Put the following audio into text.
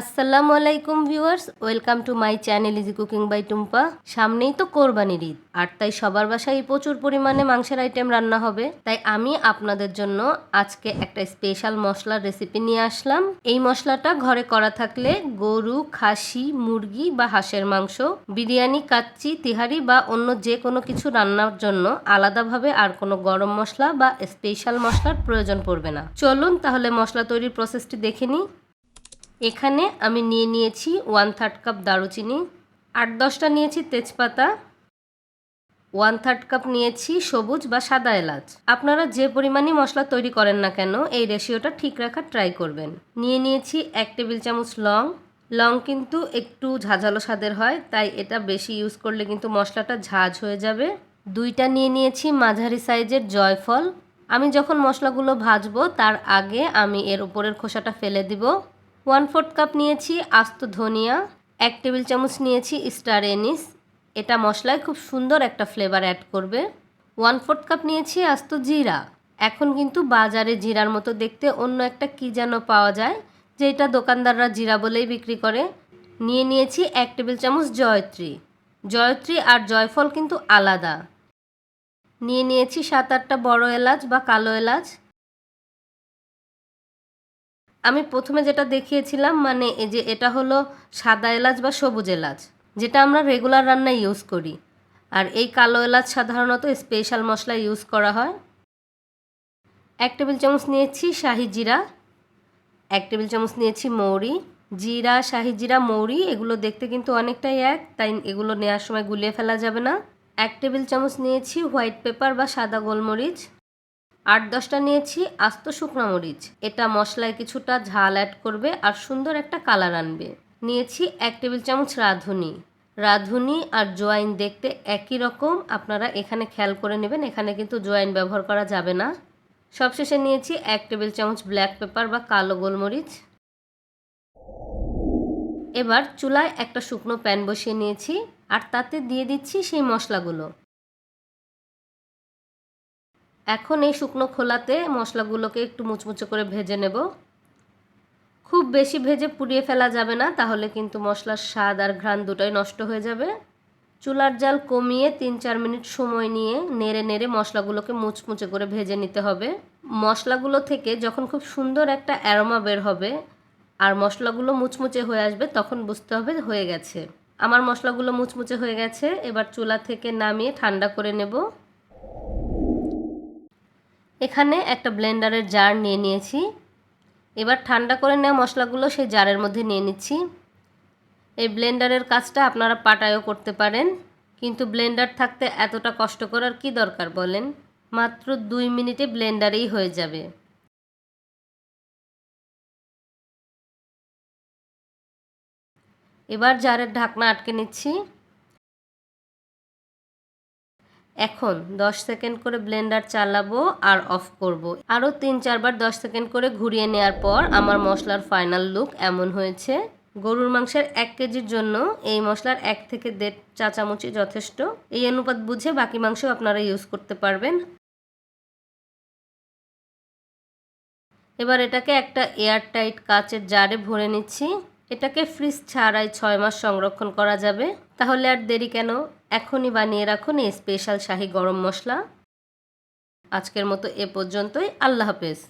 আসসালামু আলাইকুম viewers, welcome to my channel easy cooking by Tumpa. সামনেই তো কোরবানির ঈদ, আর তাই সবার বাসায় প্রচুর পরিমাণে মাংসের আইটেম রান্না হবে। তাই আমি আপনাদের জন্য আজকে একটা স্পেশাল মশলার রেসিপি নিয়ে আসলাম। এই মশলাটা ঘরে করা থাকলে গরু, খাসি, মুরগি বা হাঁসের মাংস, বিরিয়ানি, কাচ্চি, তিহারি বা অন্য যে কোনো কিছু রান্নার জন্য আলাদাভাবে আর কোনো গরম মশলা বা স্পেশাল মশলার প্রয়োজন পড়বে না। চলুন তাহলে মশলা তৈরির প্রসেসটি দেখে নিই। এখানে আমি নিয়ে নিয়েছি ওয়ান থার্ড কাপ দারুচিনি, আট দশটা নিয়েছি তেজপাতা ওয়ান থার্ড কাপ নিয়েছি সবুজ বা সাদা এলাচ। আপনারা যে পরিমাণই মশলা তৈরি করেন না কেন, এই রেশিওটা ঠিক রাখার ট্রাই করবেন। নিয়ে নিয়েছি এক টেবিল চামচ লং। লং কিন্তু একটু ঝাঁঝালো স্বাদের হয়, তাই এটা বেশি ইউজ করলে কিন্তু মশলাটা ঝাঁঝ হয়ে যাবে। দুইটা নিয়ে নিয়েছি মাঝারি সাইজের জয়ফল। আমি যখন মশলাগুলো ভাজবো, তার আগে আমি এর উপরের খোসাটা ফেলে দিব। ওয়ান ফোর্থ কাপ নিয়েছি আস্ত ধনিয়া, এক টেবিল চামচ নিয়েছি স্টার এনিস। এটা মশলায় খুব সুন্দর একটা ফ্লেভার অ্যাড করবে। ওয়ান ফোর্থ কাপ নিয়েছি আস্ত জিরা। এখন কিন্তু বাজারে জিরার মতো দেখতে অন্য একটা কী যেন পাওয়া যায়, যেটা দোকানদাররা জিরা বলেই বিক্রি করে। নিয়ে নিয়েছি এক টেবিল চামচ জয়ত্রী। জয়ত্রী আর জয়ফল কিন্তু আলাদা। নিয়ে নিয়েছি সাত আটটা বড় এলাচ বা কালো এলাচ। আমি প্রথমে যেটা দেখিয়েছিলাম মানে এই যে এটা হলো সাদা এলাচ বা সবুজ এলাচ, যেটা আমরা রেগুলার রান্নায় ইউজ করি। আর এই কালো এলাচ সাধারণত স্পেশাল মশলা ইউজ করা হয়। এক টেবিল চামচ নিয়েছি শাহি জিরা, এক টেবিল চামচ নিয়েছি মৌরি। জিরা, শাহি জিরা, মৌরি, এগুলো দেখতে কিন্তু অনেকটাই এক, তাই এগুলো নেওয়ার সময় গুলিয়ে ফেলা যাবে না। এক টেবিল চামচ নিয়েছি হোয়াইট পেপার বা সাদা গোলমরিচ। আট দশটা নিয়েছি, আস্ত শুকনো মরিচ। এটা মশলায় কিছুটা ঝাল অ্যাড করবে আর সুন্দর একটা কালার আনবে। নিয়েছি এক টেবিল চামচ রাঁধুনি। রাঁধুনি আর জোয়াইন দেখতে একই রকম। আপনারা এখানে খেয়াল করে নেবেন, এখানে কিন্তু জোয়াইন ব্যবহার করা যাবে না। সবশেষে নিয়েছি এক টেবিল চামচ ব্ল্যাক পেপার বা কালো গোলমরিচ। এবার চুলায় একটা শুকনো প্যান বসিয়ে নিয়েছি আর তাতে দিয়ে দিচ্ছি সেই মশলাগুলো। এখন এই শুকনো খোলাতে মশলাগুলোকে একটু মুচমুচে করে ভেজে নেব। খুব বেশি ভেজে পুড়িয়ে ফেলা যাবে না, তাহলে কিন্তু মশলার স্বাদ আর ঘ্রাণ দুটোই নষ্ট হয়ে যাবে। চুলার জাল কমিয়ে তিন চার মিনিট সময় নিয়ে নেড়ে নেড়ে মশলাগুলোকে মুচমুচে করে ভেজে নিতে হবে। মশলাগুলো থেকে যখন খুব সুন্দর একটা অ্যারোমা বের হবে আর মশলাগুলো মুচমুচে হয়ে আসবে, তখন বুঝতে হবে হয়ে গেছে। আমার মশলাগুলো মুচমুচে হয়ে গেছে, এবার চুলা থেকে নামিয়ে ঠান্ডা করে নেব। এখানে একটা ব্লেন্ডারের জার নিয়ে নিয়েছি। এবার ঠান্ডা করে নেওয়া মশলাগুলো সেই জারের মধ্যে নিয়ে নিচ্ছি। এই ব্লেন্ডারের কাজটা আপনারা পাটায়ও করতে পারেন, কিন্তু ব্লেন্ডার থাকতে এতটা কষ্ট করার কি দরকার বলেন? মাত্র দুই মিনিটে ব্লেন্ডারেই হয়ে যাবে। এবার জারের ঢাকনা আটকে নিচ্ছি। এখন 10 সেকেন্ড করে ব্লেন্ডার চালাবো আর অফ করব। আরও তিন চারবার 10 সেকেন্ড করে ঘুরিয়ে নেওয়ার পর আমার মশলার ফাইনাল লুক এমন হয়েছে। গরুর মাংসের এক কেজির জন্য এই মশলার এক থেকে দেড় চা যথেষ্ট। এই অনুপাত বুঝে বাকি মাংস আপনারা ইউজ করতে পারবেন। এবার এটাকে একটা এয়ার টাইট কাচের জারে ভরে নিচ্ছি। এটাকে ফ্রিজ ছাড়াই ছয় মাস সংরক্ষণ করা যাবে। তাহলে আর দেরি কেন? এখনই বানিয়ে রাখুন এই স্পেশাল শাহি গরম মশলা। আজকের মতো এ পর্যন্তই। আল্লাহ হাফেজ।